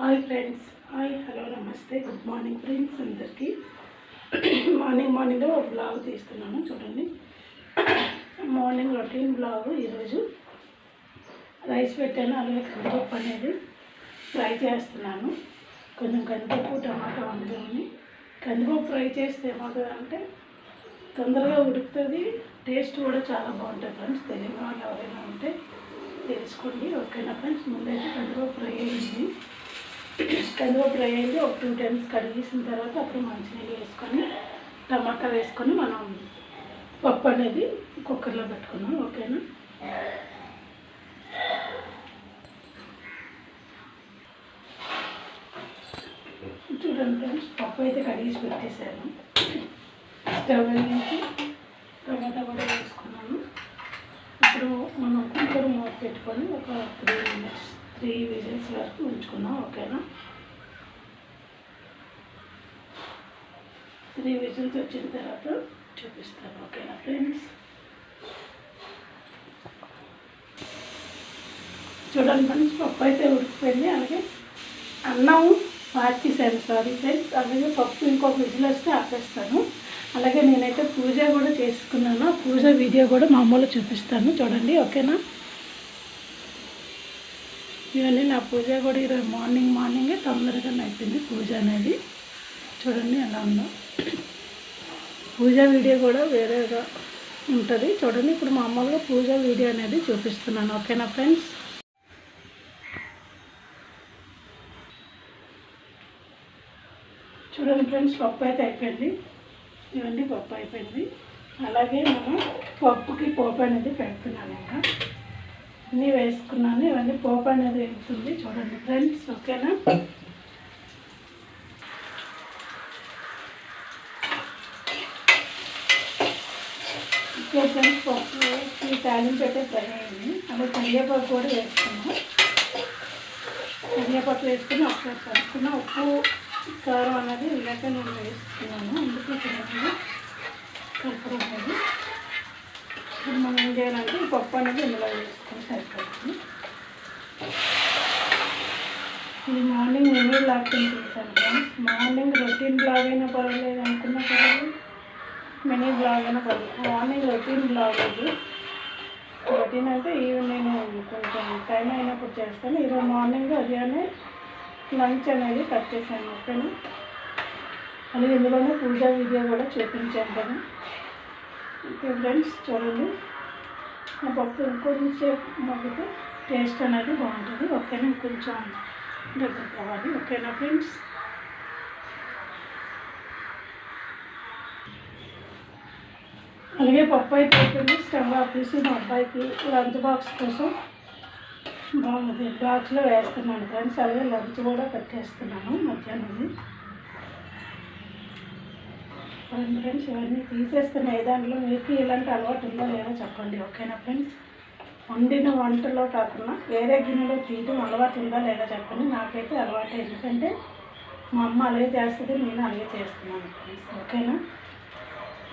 Hi friends hi hello నమస్తే. Good morning friends అందరికీ. Morning morning ఒక బ్లాగ్ తీస్తున్నాను చూడండి. మార్నింగ్ రొటీన్ బ్లాగ్ ఈరోజు. రైస్ పెట్టాను అలాగే కందిపప్పు అనేది ఫ్రై చేస్తున్నాను. కొంచెం కందిపప్పు టమాటా వండుదామని. కందిపప్పు ఫ్రై చేస్తే ఏమవుతుందంటే తొందరగా ఉడుకుతుంది. టేస్ట్ కూడా చాలా బాగుంటుంది ఫ్రెండ్స్ తెలియని వాళ్ళు ఎవరైనా ఉంటే తెలుసుకోండి. ఓకేనా ఫ్రెండ్స్ ముందైతే కందిపప్పు ఫ్రై అయ్యింది కందిపప్పులు ఫ్రై ఒక టూ టైమ్స్ కడిగేసిన తర్వాత అప్పుడు మంచినీళ్ళు వేసుకొని టమాటా వేసుకొని మనం పప్పు అనేది కుక్కర్లో పెట్టుకున్నాం. ఓకేనా? చూడండి ఫ్రెండ్స్ పప్పు అయితే కడిగేసి పెట్టేశాను. స్టవ్ నుంచి టమాటా కూడా వేసుకున్నాను. ఇప్పుడు మనం కుక్కర్ మూత పెట్టుకొని ఒక త్రీ మినిట్స్ త్రీ విజిల్స్ వరకు ఉంచుకున్నాం ఓకేనా? త్రీ విజిల్స్ వచ్చిన తర్వాత చూపిస్తాను ఓకేనా ఫ్రెండ్స్? చూడండి ఫ్రెండ్స్ పప్పు అయితే ఉడికిపోయింది. అలాగే అన్నం మార్చేసాను సారీ ఫ్రెండ్స్. అలాగే పప్పు ఇంకొక విజిల్ వస్తే ఆపేస్తాను. అలాగే నేనైతే పూజ కూడా చేసుకున్నాను. పూజ వీడియో కూడా మా అమ్మలో చూపిస్తాను. చూడండి ఓకేనా? ఇవన్నీ నా పూజ కూడా ఈరోజు మార్నింగ్ మార్నింగే తొందరగా అయిపోయింది పూజ అనేది. చూడండి ఎలా ఉందో. పూజ వీడియో కూడా వేరేగా ఉంటుంది. చూడండి ఇప్పుడు మామూలుగా పూజ వీడియో అనేది చూపిస్తున్నాను. ఓకేనా ఫ్రెండ్స్? చూడండి ఫ్రెండ్స్ పప్పు అయితే అయిపోయింది. ఇవన్నీ పప్పు అయిపోయింది. అలాగే మనం పప్పుకి పోపు అనేది పెడుతున్నాను ఇంకా. అన్నీ వేసుకున్నాను. ఇవన్నీ పోపు అనేది వెళ్తుంది చూడండి ఫ్రెండ్స్ ఓకేనా? ఓకే పప్పు ఈ తాలింపు అయితే ఫ్రై అయింది అలాగే కూడా వేసుకున్నాం. కరివేపాకు వేసుకుని ఒకసారి కలుపుకున్న. ఉప్పు కారం అనేది ఇలాగ నేను వేసుకున్నాను. అందుకే తినకుండా కలపడం అనేది ఇప్పుడు మనం ఏం చేయాలంటే ఈ పప్పు అనేది ఇందులో వేసుకుని సరిపోతుంది ఇది మార్నింగ్ మినీ లాక్టింగ్ చేశాను. మార్నింగ్ రొటీన్ బ్లాగ్ అయినా పర్వాలేదు అనుకున్నా పర్వాలేదు. మినీ బ్లాగ్ అని పర్వాలేదు మార్నింగ్ రొటీన్ బ్లాగ్ అది రొటీన్ అంటే ఈవినింగ్ నేను కొంచెం టైం అయినప్పుడు చేస్తాను. ఈరోజు మార్నింగ్ ఉదయాన్నే లంచ్ అనేది కట్ చేశాను ఓకేనా? అలాగే ఇందులోనే పూజా వీడియో కూడా చూపించాను కదా. ఓకే ఫ్రెండ్స్ చూడండి. నా పప్పు ఇంకొంచెంసేపు మగ్గితే టేస్ట్ అనేది బాగుంటుంది. ఓకేనా ఇంకొంచెం దగ్గర కావాలి ఓకేనా ఫ్రెండ్స్ అలాగే పప్పు అయితే అయిపోయింది. స్టవ్ ఆపేసి మా అబ్బాయికి లంచ్ బాక్స్ కోసం బాగుంది బాక్స్లో వేస్తున్నాను ఫ్రెండ్స్. అలాగే లంచ్ కూడా పెట్టేస్తున్నాను మధ్యాహ్నం ఫ్రెండ్స్ ఇవన్నీ తీసేస్తున్నాయి దాంట్లో మీకు ఇలాంటి అలవాటు ఉందో లేదో చెప్పండి. ఓకేనా ఫ్రెండ్స్? వండిన వంటలో కాకుండా వేరే గిన్నెలో తీయడం అలవాటు ఉందా లేదా చెప్పండి. నాకైతే అలవాటు ఎందుకంటే మా అమ్మ అలాగే చేస్తుంది నేను అలాగే చేస్తున్నాను ఫ్రెండ్స్. ఓకేనా?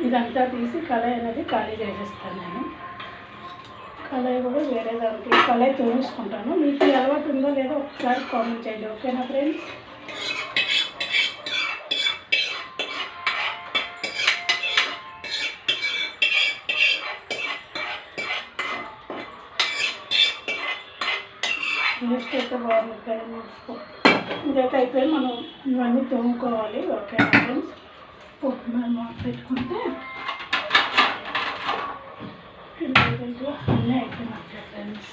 ఇదంతా తీసి కళాయి అనేది ఖాళీ చేసేస్తాను నేను. కళాయి కూడా వేరే దానికి కళాయి తోడుచుకుంటాను మీకు అలవాటు ఉందో లేదో ఒకసారి కామెంట్ చేయండి ఓకేనా ఫ్రెండ్స్? నెక్స్ట్ అయితే బాగుంది ఫ్రెండ్స్ ఇదైతే అయిపోయి మనం ఇవన్నీ తోముకోవాలి ఓకేనా ఫ్రెండ్స్? పప్పు మీద పెట్టుకుంటే అన్నీ అయిపోయినట్టే ఫ్రెండ్స్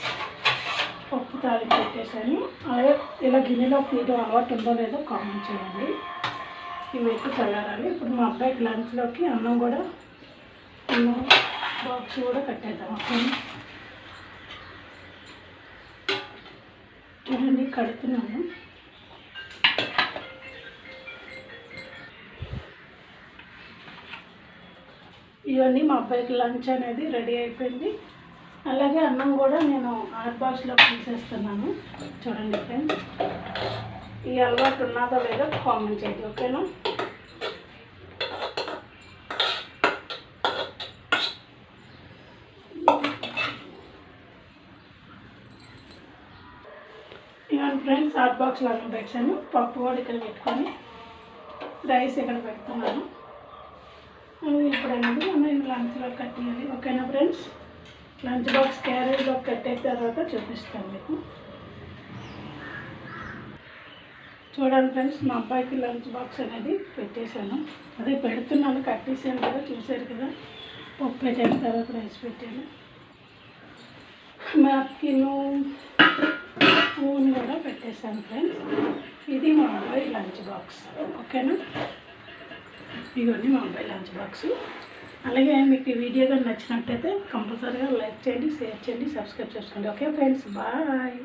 పప్పు తాలింపు పెట్టేశాను అలాగే ఇలా గిన్నెలో తీయడం అలవాటు ఉందో లేదో కామెంట్ చేయండి ఇవి ఎక్కువ చల్లారాలి ఇప్పుడు మా అబ్బాయికి లంచ్లోకి అన్నం కూడా అన్నం బాక్స్ కూడా కట్టేద్దాం అక్కడ చూడండి కడుతున్నాను ఇవన్నీ మా అబ్బాయికి లంచ్ అనేది రెడీ అయిపోయింది. అలాగే అన్నం కూడా నేను హాట్ బాక్స్లో తీసేస్తున్నాను. చూడండి ఫ్రెండ్స్. ఈ అలవాటు ఉన్నదో లేదో కామెంట్ చేయండి ఓకేనా? ఇవన్నీ ఫ్రెండ్స్ హాట్ బాక్స్లో అన్నం పెట్టాను. పప్పు కూడా ఇక్కడ పెట్టుకొని రైస్ ఇక్కడ పెడుతున్నాను. అది ఇప్పుడు అనేది మనం లంచ్లో కట్టేయాలి ఓకేనా ఫ్రెండ్స్ లంచ్ బాక్స్ క్యారేజ్లో కట్టే తర్వాత చూపిస్తాను మీకు. చూడండి ఫ్రెండ్స్ మా అబ్బాయికి లంచ్ బాక్స్ అనేది పెట్టేశాను. అదే పెడుతున్నాను కట్టేసాను కదా చూశారు కదా. పప్పు పెట్టాను తర్వాత రైస్ పెట్టాను. మ్యాప్కిను స్పూన్ కూడా పెట్టేశాను ఫ్రెండ్స్ ఇది మా అబ్బాయి లంచ్ బాక్స్ ఓకేనా? ఇవన్నీ మా అబ్బాయి లంచ్ బాక్స్. అలాగే మీకు ఈ వీడియో కానీ నచ్చినట్టయితే కంపల్సరీగా లైక్ చేయండి షేర్ చేయండి సబ్స్క్రైబ్ చేసుకోండి. Okay friends bye.